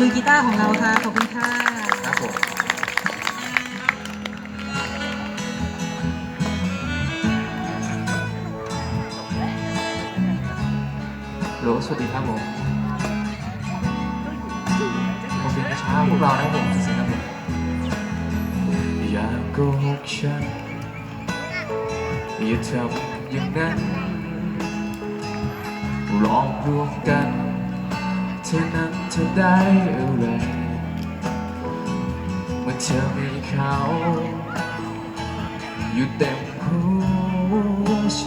มือกีตาร์ของเราค่ะ ขอบคุณค่ะครับผมโหลสวัสดีครับผมผมเป็นเช้าพวกเรานะครับผมสิครับผมอย่าโกหกฉันอย่าทำอย่างนั้นลอกลวงกัน ธอนั้นเธอได้อะไรเมื่อเธอมีเขา อยู่เต็มหัวใจ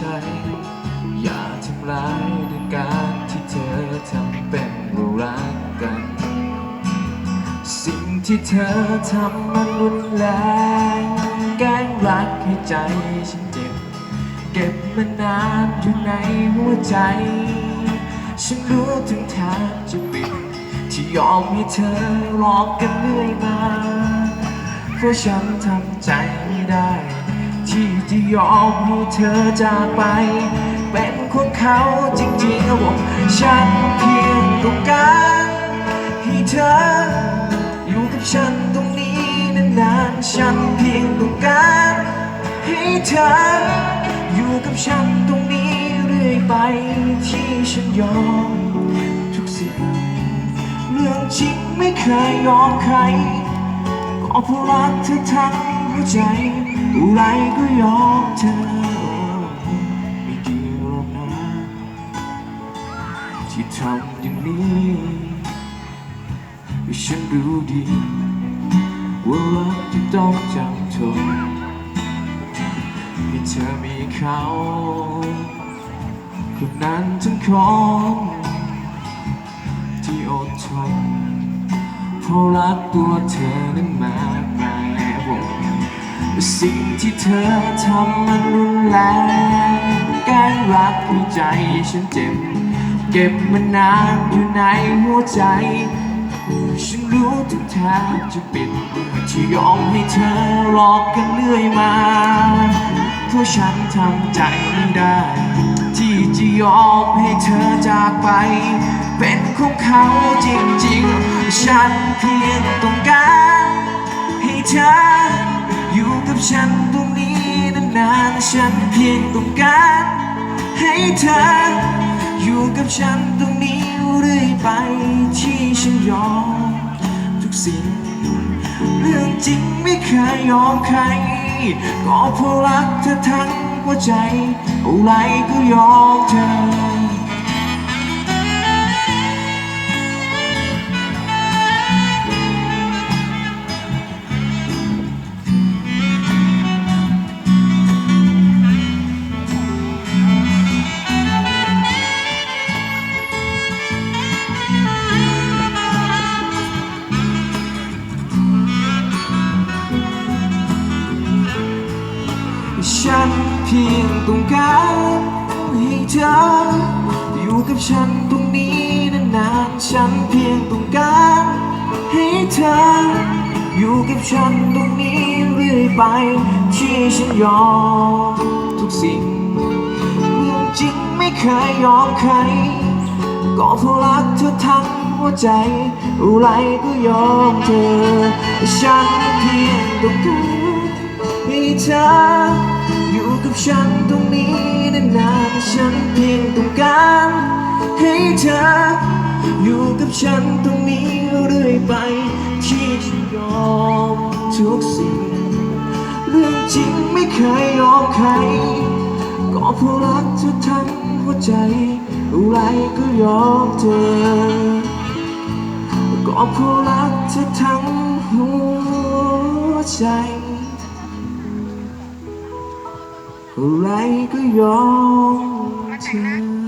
อย่าทำร้ายด้วยการที่เธอทำเป็นเรารักกัน สิ่งที่เธอทำมันรุนแรงแกล้งรักให้ใจฉันเจ็บ เก็บมานานอยู่ในหัวใจ ฉันรู้ถึงแทบจะปิดที่ยอมให้เธอหลอกกันเรื่อยมาเพราะฉันทำใจไม่ได้ ที่จะยอมให้เธอจากไป เป็นของเขาจริงๆผมฉันเพียงต้องการให้เธอ อยู่กับฉันตรงนี้นานๆฉันเพียงต้องการให้เธอ อยู่กับฉันตรงนี้ ไปที่ฉันยอม ทุกสิ่งเรื่องจริงไม่เคยยอมใครก็เพราะรักเธอทั้งหัวใจอะไรก็ยอมเธอไม่ดีหรอกนะที่ทำอย่างนี้ฉันรู้ดีว่ารักที่ต้องจำทนให้เธอมีเขา คนนั้นทั้งคนที่อดทนเพราะรักตัวเธอนั้นมากมายแล้วสิ่งที่เธอทำมันรุนแรงแกล้งรักให้ใจฉันเจ็บ เก็บมันนานอยู่ในหัวใจ ฉันรู้ถึงแทบจะปิดที่ยอมให้เธอหลอกกันเรื่อยมาเพราะฉันทำใจไม่ได้ ยอมให้เธอจากไป เป็นของเขาจริงๆ ฉันเพียงต้องการให้เธออยู่กับฉันตรงนี้นานๆฉันเพียงต้องการให้เธออยู่กับฉันตรงนี้เรื่อยไปที่ฉันยอมทุกสิ่ง เรื่องจริงไม่เคยยอมใคร ก็เพราะรักเธอทั้ง หัวใจอะไรก็ยอมเธอ ต้องการให้เธออยู่กับฉันตรงนี้นานๆฉันเพียงต้องการให้เธออยู่กับฉันตรงนี้เรื่อยไปที่ฉันยอมทุกสิ่งเรื่องจริงไม่เคยยอมใครก็เพราะรักเธอทั้งหัวใจอะไรก็ยอมเธอ ฉันเพียงต้องการให้เธอ กับฉันตรงนี้นานๆฉันเพียงต้องการให้เธอ อยู่กับฉันตรงนี้เรื่อยไปที่ฉันยอมทุกสิ่ง เรื่องจริงไม่เคยยอมใคร ก็เพราะรักเธอทั้งหัวใจอะไรก็ยอมเธอ ก็เพราะรักเธอทั้งหัวใจ อะไรก็ยอมเธอ